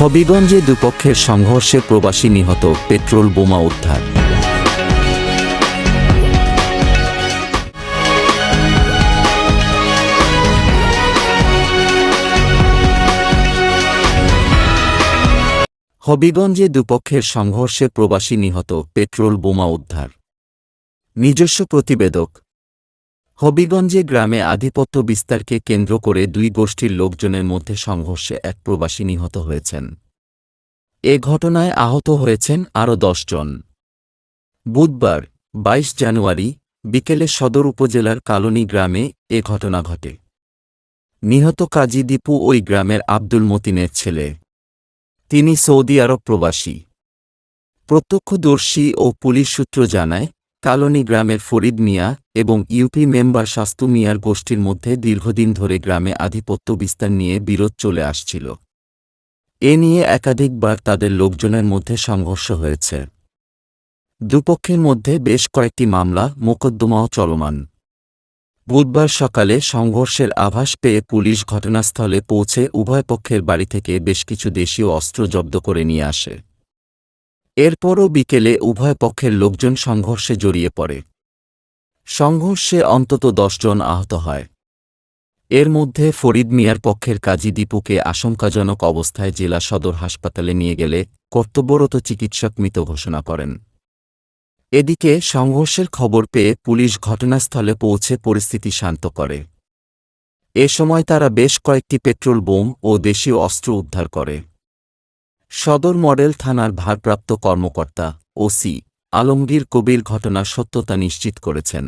হবিগঞ্জে দুপক্ষের সংঘর্ষে প্রবাসী নিহত পেট্রোল বোমা উদ্ধার। হবিগঞ্জে দুপক্ষের সংঘর্ষে প্রবাসী নিহত পেট্রোল বোমা উদ্ধার। নিজস্ব প্রতিবেদক হবিগঞ্জে গ্রামে আধিপত্য বিস্তারকে কেন্দ্র করে দুই গোষ্ঠীর লোকজনের মধ্যে সংঘর্ষে এক প্রবাসী নিহত হয়েছেন। এ ঘটনায় আহত হয়েছেন আরও জন বুধবার ২২ জানুয়ারি, বিকেলে সদর উপজেলার কালনী গ্রামে এ ঘটনা ঘটে। নিহত কাজী দীপু ওই গ্রামের আব্দুল মতিনের ছেলে। তিনি সৌদি আরব প্রবাসী। প্রত্যক্ষদর্শী ও পুলিশ সূত্র জানায় কালনী গ্রামের ফরিদ মিয়া এবং ইউপি মেম্বার শাস্তু মিয়ার গোষ্ঠীর মধ্যে দীর্ঘদিন ধরে গ্রামে আধিপত্য বিস্তার নিয়ে বিরোধ চলে আসছিল। এ নিয়ে একাধিকবার তাদের লোকজনের মধ্যে সংঘর্ষ হয়েছে। দুপক্ষের মধ্যে বেশ কয়েকটি মামলা মোকদ্দমাও চলমান। বুধবার সকালে সংঘর্ষের আভাস পেয়ে পুলিশ ঘটনাস্থলে পৌঁছে উভয় পক্ষের বাড়ি থেকে বেশ কিছু দেশীয় অস্ত্র জব্দ করে নিয়ে আসে। এরপরও বিকেলে উভয় পক্ষের লোকজন সংঘর্ষে জড়িয়ে পড়ে। সংঘর্ষে অন্তত জন আহত হয়। এর মধ্যে ফরিদ মিয়ার পক্ষের কাজী দীপুকে আশঙ্কাজনক অবস্থায় জেলা সদর হাসপাতালে নিয়ে গেলে কর্তব্যরত চিকিৎসক মৃত ঘোষণা করেন। এদিকে সংঘর্ষের খবর পেয়ে পুলিশ ঘটনাস্থলে পৌঁছে পরিস্থিতি শান্ত করে। এ সময় তারা বেশ কয়েকটি পেট্রোল বোম ও দেশীয় অস্ত্র উদ্ধার করে। সদর মডেল থানার ভারপ্রাপ্ত কর্মকর্তা ওসি আলমগীর কবির ঘটনার সত্যতা নিশ্চিত করেছেন।